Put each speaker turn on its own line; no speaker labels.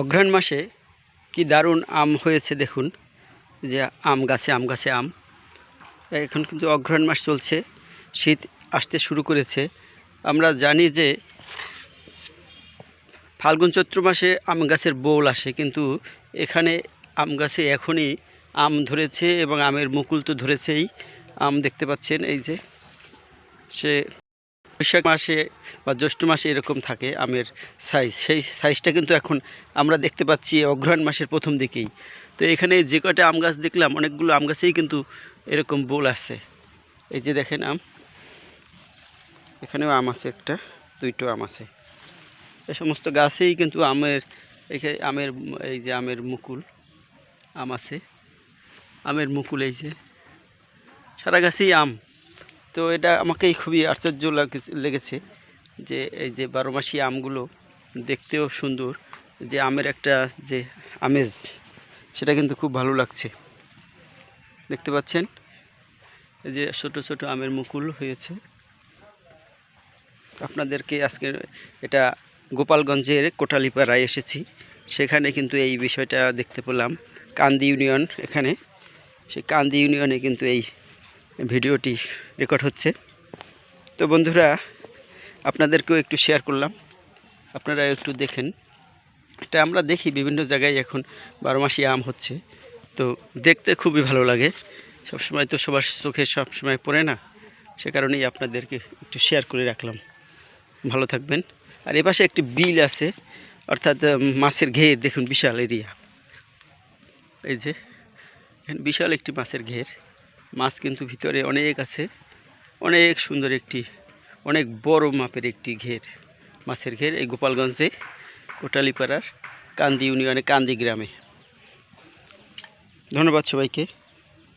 অঘ্রাণ মাসে কি দারুণ আম হয়েছে দেখুন, যে আম গাছে আম গাছে আম। এখন কিন্তু অঘ্রাণ মাস চলছে, শীত আসতে শুরু করেছে। আমরা জানি যে ফাল্গুন চৈত্র মাসে আম গাছের বোল আসে, কিন্তু এখানে আম গাছে এখনই আম ধরেছে এবং আমের মুকুল তো ধরেছেই। আম দেখতে পাচ্ছেন, এই যে সে বৈশাখ মাসে বা জ্যৈষ্ঠ মাসে এরকম থাকে আমের সাইজ সেই সাইজটা কিন্তু এখন আমরা দেখতে পাচ্ছি অগ্রহায়ণ মাসের প্রথম দিকেই। তো এখানে যে কয়টা আম গাছ দেখলাম, অনেকগুলো আম গাছেই কিন্তু এরকম বোল আছে। এই যে দেখেন আম। এখানেও আম আছে একটা, দুইটো আম আছে। এ সমস্ত গাছেই কিন্তু আমের এখানে আমের, এই যে আমের মুকুল, আম আছে। আমের মুকুল এই যে। সারা গাছেই আম। তো এটা আমাকে খুবই আশ্চর্য লেগেছে যে এই যে বারো মাসি আমগুলো দেখতেও সুন্দর, যে আমের একটা যে আমেজ, সেটা কিন্তু খুব ভালো লাগছে। দেখতে পাচ্ছেন? এই যে ছোট ছোট আমের মুকুল হয়েছে। আপনাদেরকে আজকে এটা গোপালগঞ্জের কোটালিপাড়ায় এসেছি। সেখানে কিন্তু এই বিষয়টা দেখতে পেলাম। কান্দি ইউনিয়ন এখানে। সেই কান্দি ইউনিয়নে কিন্তু এই ভিডিওটি রেকর্ড হচ্ছে। তো বন্ধুরা, আপনাদেরকেও একটু শেয়ার করলাম। আপনারা একটু দেখেন। এটা আমরা দেখি বিভিন্ন জায়গায় এখন বারো মাসি আম হচ্ছে। তো দেখতে খুবই ভালো লাগে। সবসময় তো সবার চোখে সবসময় পড়ে না। সে কারণেই আপনাদেরকে একটু শেয়ার করে রাখলাম। ভালো থাকবেন। আর এপাশে একটি বিল আছে, অর্থাৎ মাছের ঘের। দেখুন, বিশাল এরিয়া। এই যে বিশাল একটি মাছের ঘের। মাছ কিন্তু ভিতরে অনেক আছে। অনেক সুন্দর একটি, অনেক বড় মাপের একটি ঘের, মাছের ঘের এই গোপালগঞ্জে, কোটালিপাড়ার কান্দি ইউনিয়নে কান্দি গ্রামে। ধন্যবাদ সবাইকে।